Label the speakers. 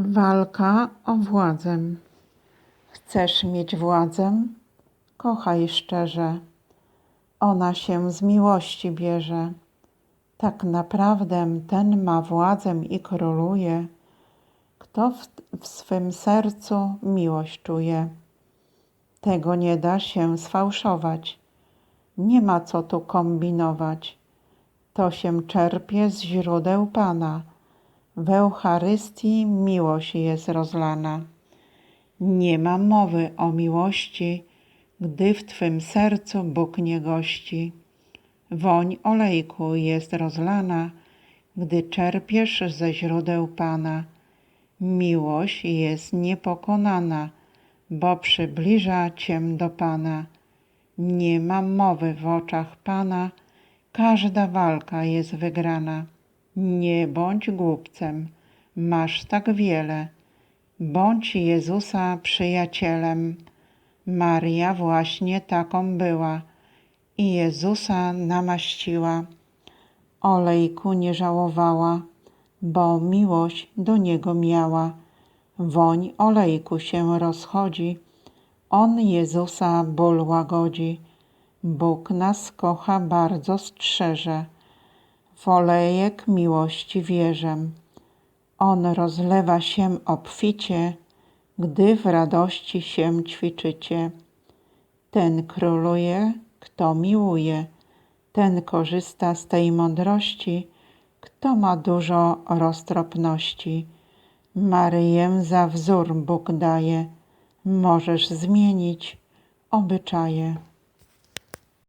Speaker 1: Walka o władzę. Chcesz mieć władzę? Kochaj szczerze. Ona się z miłości bierze. Tak naprawdę ten ma władzę i króluje, kto w, w swym sercu miłość czuje. Tego nie da się sfałszować. Nie ma co tu kombinować. To się czerpie z źródeł Pana. W Eucharystii miłość jest rozlana. Nie ma mowy o miłości, gdy w Twym sercu Bóg nie gości. Woń olejku jest rozlana, gdy czerpiesz ze źródeł Pana. Miłość jest niepokonana, bo przybliża Cię do Pana. Nie ma mowy w oczach Pana, każda walka jest wygrana. Nie bądź głupcem, masz tak wiele. Bądź Jezusa przyjacielem. Maria właśnie taką była i Jezusa namaściła. Olejku nie żałowała, bo miłość do Niego miała. Woń olejku się rozchodzi, On Jezusa ból łagodzi. Bóg nas kocha bardzo strzeże. W olejek miłości wierzę. On rozlewa się obficie, gdy w radości się ćwiczycie. Ten króluje, kto miłuje, ten korzysta z tej mądrości, kto ma dużo roztropności. Maryję za wzór Bóg daje, możesz zmienić obyczaje.